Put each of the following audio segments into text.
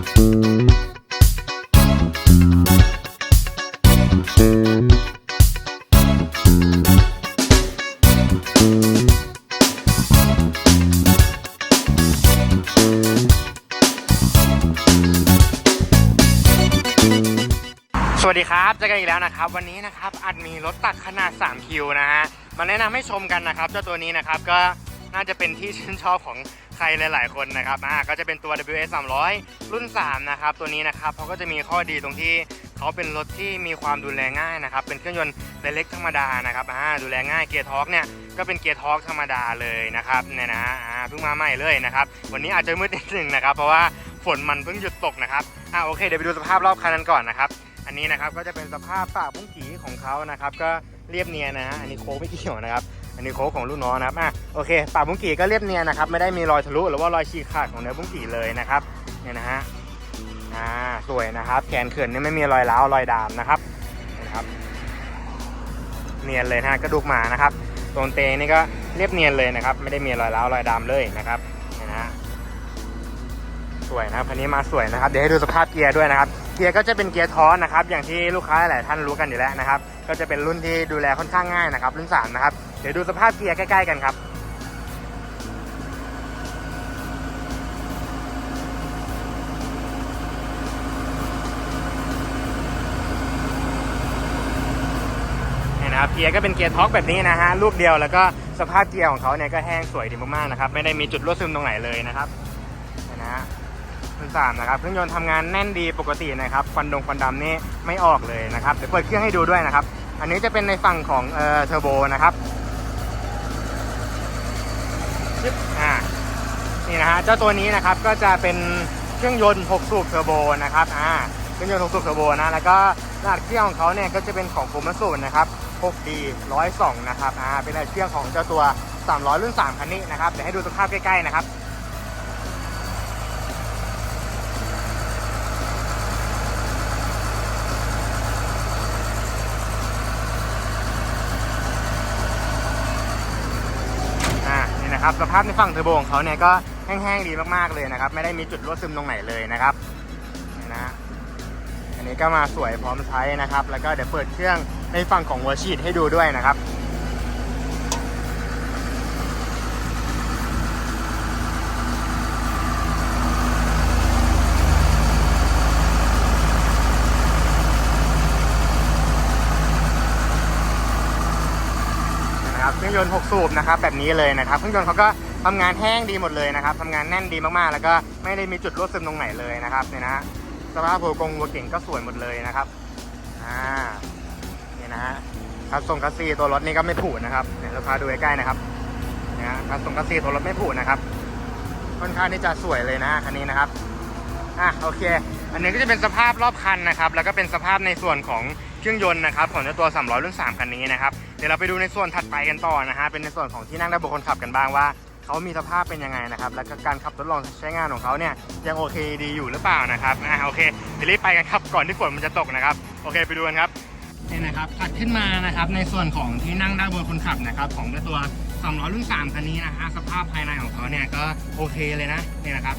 สวัสดีครับเจอกันอีกแล้วนะครับ วันนี้นะครับอัดมีรถตักขนาด 3 คิวนะฮะมาแนะนำให้ชมกันนะครับ เจ้าตัวนี้นะครับก็ น่าจะเป็นที่ชื่นชอบของใครหลาย ๆ คนนะครับอ่าก็จะเป็นตัว WS 300 รุ่น 3 นะครับ ตัวนี้นะครับเขาก็จะมีข้อดีตรงที่เขาเป็นรถที่มีความดูแลง่ายนะครับ เป็นเครื่องยนต์เล็กธรรมดานะครับอ่าดูแลง่ายเกียร์ทอร์กเนี่ยก็เป็นเกียร์ทอร์กธรรมดาเลยนะครับเนี่ยนะอ่าเพิ่งมาใหม่เลยนะครับ วันนี้อาจจะมืดนิดหนึ่งนะครับ เพราะว่าฝนมันเพิ่งหยุดตกนะครับอ่าโอเคเดี๋ยวไปดูสภาพรอบคันนั้นก่อนนะครับอันนี้นะครับก็จะเป็นสภาพปากบุ้งกีของเขานะครับ ก็เรียบเนียนนะฮะอันนี้โค้งไม่เกี่ยวนะครับ อันนี้โค้งของลูกน้องนะครับอะโอเคปากบุ้งกีก็เรียบเนียนนะครับไม่ได้มีรอยทะลุหรือว่ารอยฉีกขาดของเนื้อบุ้งกีเลยนะครับเนี่ยนะฮะอ่าสวยนะครับแขนเขื่อนนี่ไม่มีรอยร้าวรอยดามนะครับนะครับ เนียนเลยนะกระดูกหมานะครับตรงเตงนี่ก็เรียบเนียนเลยนะครับ ไม่ได้มีรอยร้าวรอยดามเลยนะครับเนี่ยนะฮะสวยนะคันนี้มาสวยนะครับเดี๋ยวให้ดูสภาพเกียร์ด้วยนะครับเกียร์ก็จะเป็นเกียร์ท้อนนะครับ อย่างที่ลูกค้าหลายท่านรู้กันอยู่แล้วนะครับ ก็จะเป็นรุ่นที่ดูแลค่อนข้างง่ายนะครับ รุ่น3นะครับ เดี๋ยวดูสภาพเกียร์ใกล้ ๆ กันครับเนี่นะครับเกียร์ก็เป็นเกียร์ท็อกแบบนี้นะฮะ ลูกเดียวแล้วก็สภาพเกียร์ของเขาเนี่ยก็แห้งสวยดีมากๆนะครับ ไม่ได้มีจุดรั่วซึมตรงไหนเลยนะครับเนี่นะฮะรุ่นสามนะครับเครื่องยนต์ทำงานแน่นดีปกตินะครับควันดงควันดำนี่ไม่ออกเลยนะครับเดี๋ยวเปิดเครื่องให้ดูด้วยนะครับ อันนี้จะเป็นในฝั่งของเอ่อเทอร์โบนะครับ ชิปอ่านี่นะฮะเจ้าตัวนี้นะครับก็จะเป็นเครื่องยนต์ 6 สูบเทอร์โบนะครับอ่าเครื่องยนต์ 6 สูบเทอร์โบนะแล้วก็รหัสเครื่องของเขาเนี่ยก็จะเป็นของโฟมัสูนนะครับ 6D 102 นะครับอ่าเป็นรหัสเครื่องของเจ้าตัว 300 รุ่น 3 คันนี้นะครับเดี๋ยวให้ดูสภาพใกล้ๆนะครับ อ่า นะครับสภาพในฝั่งเทอร์โบของเขาเนี่ยก็แห้งๆดีมากๆเลยนะครับ ไม่ได้มีจุดรั่วซึมตรงไหนเลยนะครับนี่นะฮะอันนี้ก็มาสวยพร้อมใช้นะครับ แล้วก็เดี๋ยวเปิดเครื่องในฝั่งของหัวฉีดให้ดูด้วยนะครับ นะครับเครื่องยนต์ 6 สูบนะครับแบบนี้เลยนะครับเครื่องยนต์เขาก็ทำงานแห้งดีหมดเลยนะครับทำงานแน่นดีมากๆ แล้วก็ไม่ได้มีจุดรั่วซึมตรงไหนเลยนะครับเนี่ยนะสภาพหัวกงหัวเก่งก็สวยหมดเลยนะครับอ่าเนี่ยนะฮะคัสทรงคัสซีตัวรถนี่ก็ไม่ผุนะครับเนี่ยลูกค้าดูใใกล้ๆนะครับเนี่ยฮะคัสทรงคัสซีตัวรถไม่ผุนะครับค่อนข้างที่จะสวยเลยนะคันนี้นะครับอะโอเค อันนี้ก็จะเป็นสภาพรอบคันนะครับ แล้วก็เป็นสภาพในส่วนของเครื่องยนต์นะครับของเจ้าตัว 300 รุ่น 3 คันนี้นะครับ เดี๋ยวเราไปดูในส่วนถัดไปกันต่อนะฮะ เป็นในส่วนของที่นั่งด้านบนคนขับกันบ้างว่าเขามีสภาพเป็นยังไงนะครับ แล้วก็การขับทดลองใช้งานของเขาเนี่ยยังโอเคดีอยู่หรือเปล่านะครับ อ่าโอเคเดี๋ยวรีบไปกันครับก่อนที่ฝนมันจะตกนะครับ โอเคไปดูกันครับนี่นะครับถัดขึ้นมานะครับในส่วนของที่นั่งด้านบนคนขับนะครับของตัว300รุ่น3คันนี้นะฮะสภาพภายในของเขาเนี่ยก็โอเคเลยนะนี่นะครับ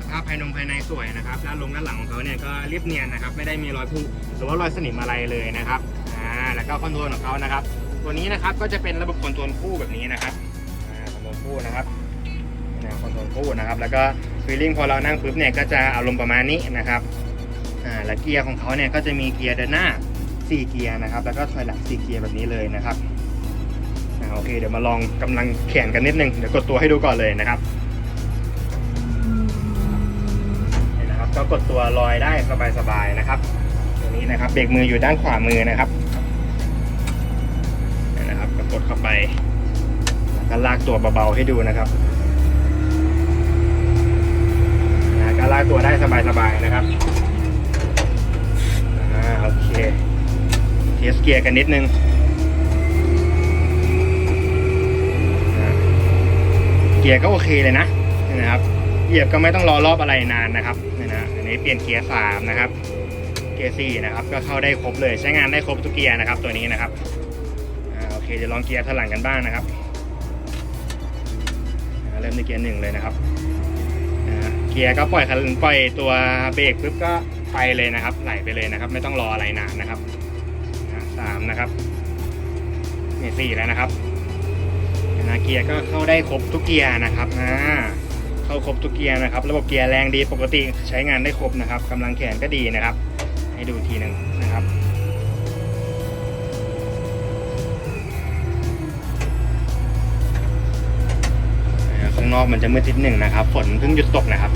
สภาพภายนงภายในสวยนะครับด้านลงด้านหลังของเขาเนี่ยก็เรียบเนียนนะครับไม่ได้มีรอยผุหรือว่ารอยสนิมอะไรเลยนะครับอ่าแล้วก็คอนโทรลของเขานะครับ ตัวนี้นะครับก็จะเป็นระบบคอนโทรลคู่แบบนี้นะครับคอนโทรลคู่นะครับแนวคอนโทรลคู่นะครับ แล้วก็ฟีลลิ่งพอเรานั่งปุ๊บเนี่ยก็จะอารมณ์ประมาณนี้นะครับอ่าแล้วเกียร์ของเขาเนี่ยก็จะมีเกียร์เดินหน้า 4 เกียร์นะครับ แล้วก็ถอยหลัง 4 เกียร์แบบนี้เลยนะครับอ่าโอเคเดี๋ยวมาลองกำลังแขนกันนิดนึง เดี๋ยวกดตัวให้ดูก่อนเลยนะครับนี่นะครับ ก็กดตัวลอยได้สบายๆนะครับ ตรงนี้นะครับเบรกมืออยู่ด้านขวามือนะครับ กดเข้าไปแล้วก็ลากตัวเบาๆให้ดูนะครับนะก็ลากตัวได้สบายๆนะครับอ่าโอเคเทสเกียร์กันนิดนึงเกียร์ก็โอเคเลยนะนี่นะครับเหยียบก็ไม่ต้องรอรอบอะไรนานนะครับนี่นะอันนี้เปลี่ยนเกียร์สามนะครับ เกียร์สี่นะครับ ก็เข้าได้ครบเลยใช้งานได้ครบทุกเกียร์นะครับ ตัวนี้นะครับ เคเดี๋ยวลองเกียร์ถลังกันบ้างนะครับเริ่มในเกียร์หนึ่งเลยนะครับเกียร์ก็ปล่อยคันปล่อยตัวเบรกปุ๊บก็ไปเลยนะครับ ไหลไปเลยนะครับ ไม่ต้องรออะไรนานนะครับสามนะครับนี่สี่แล้วนะครับนะเกียร์ก็เข้าได้ครบทุกเกียร์นะครับนะเข้าครบทุกเกียร์นะครับ ระบบเกียร์แรงดีปกติใช้งานได้ครบนะครับกำลังแขนก็ดีนะครับ ให้ดูทีหนึ่งนะครับ ข้างนอกมันจะมืดนิดหนึ่งนะครับ ฝนเพิ่งหยุดตกนะครับ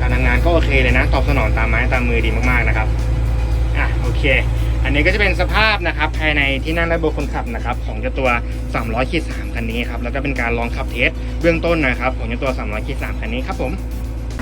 การทำงานก็โอเคเลยนะ ตอบสนองตามไม้ตามมือดีมากๆนะครับ อะโอเค อันนี้ก็จะเป็นสภาพนะครับ ภายในที่นั่งด้านบนคนขับนะครับ ของเจ้าตัว 300ขีด3คันนี้ครับ แล้วก็เป็นการลองขับเทสเบื้องต้นนะครับของเจ้าตัว 300ขีด3คันนี้ครับผม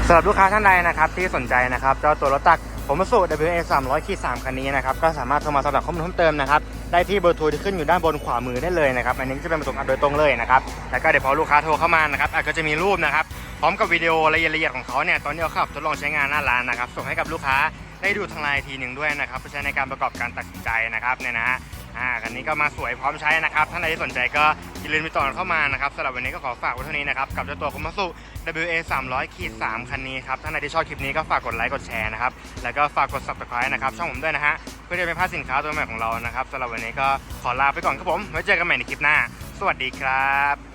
สำหรับลูกค้าท่านใดนะครับที่สนใจนะครับเจ้าตัวรถตักผมสู่ WA 300ขีด3คันนี้นะครับก็สามารถโทรมาสอบถามข้อมูลเพิ่มเติมนะครับ ได้ที่เบอร์โทรที่ขึ้นอยู่ด้านบนขวามือได้เลยนะครับอันนี้จะเป็นประสบการณ์โดยตรงเลยนะครับแล้วก็เดี๋ยวพอลูกค้าโทรเข้ามานะครับอาจก็จะมีรูปนะครับพร้อมกับวิดีโอรายละเอียดของเขาเนี่ยตอนที่เขาขับทดลองใช้งานหน้าร้านนะครับส่งให้กับลูกค้าได้ดูทางไลน์ทีหนึ่งด้วยนะครับเพื่อใช้ในการประกอบการตัดสินใจนะครับเนี่ยนะฮะอ่าคันนี้ก็มาสวยพร้อมใช้นะครับท่านใดที่สนใจก็ อย่าลืมติดต่อเข้ามานะครับสำหรับวันนี้ก็ขอฝากไว้เท่านี้นะครับ กับเจ้าตัวคุมาสุ WA 300ขีด3คันนี้ครับท่านใดที่ชอบคลิปนี้ก็ฝากกดไลค์กดแชร์นะครับ แล้วก็ฝากกด subscribe นะครับ ช่องผมด้วยนะฮะ เพื่อจะไม่พลาดสินค้าตัวใหม่ของเรานะครับสำหรับวันนี้ก็ขอลาไปก่อนครับผมไว้เจอกันใหม่ในคลิปหน้า สวัสดีครับ